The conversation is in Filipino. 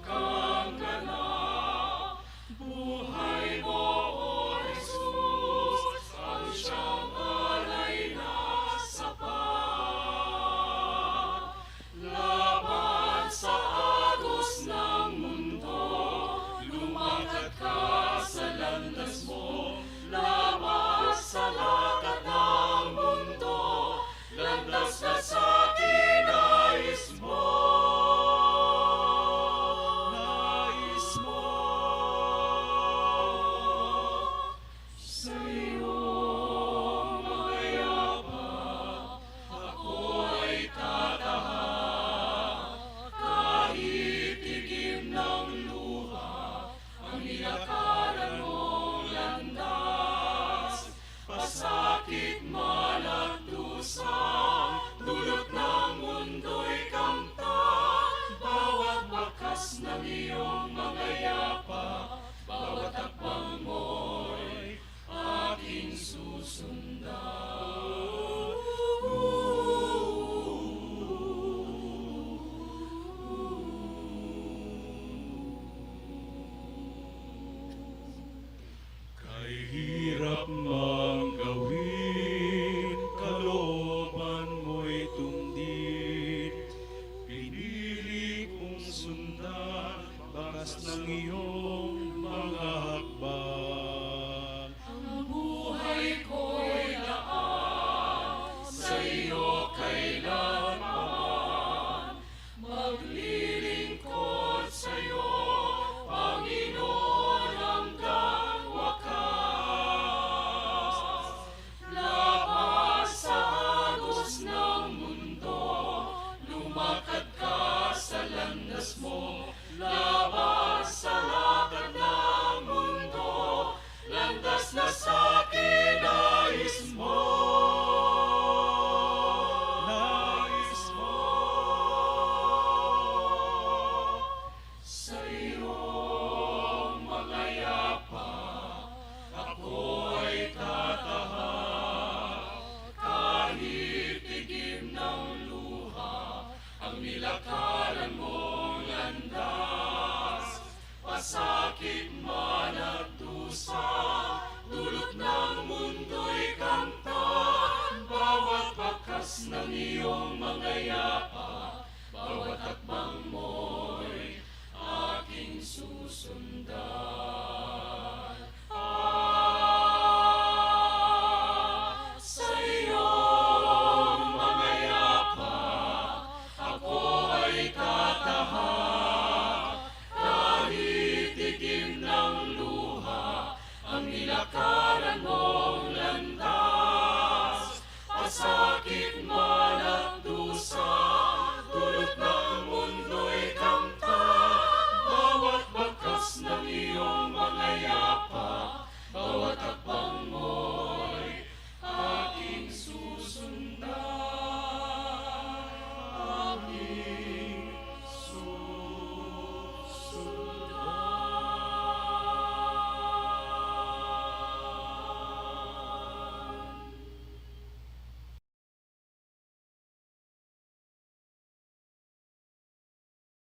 come. Sakit man at dusa, dulot ng mundo'y kanta, bawat pakas ng ang nilakaran mong landas, pasakit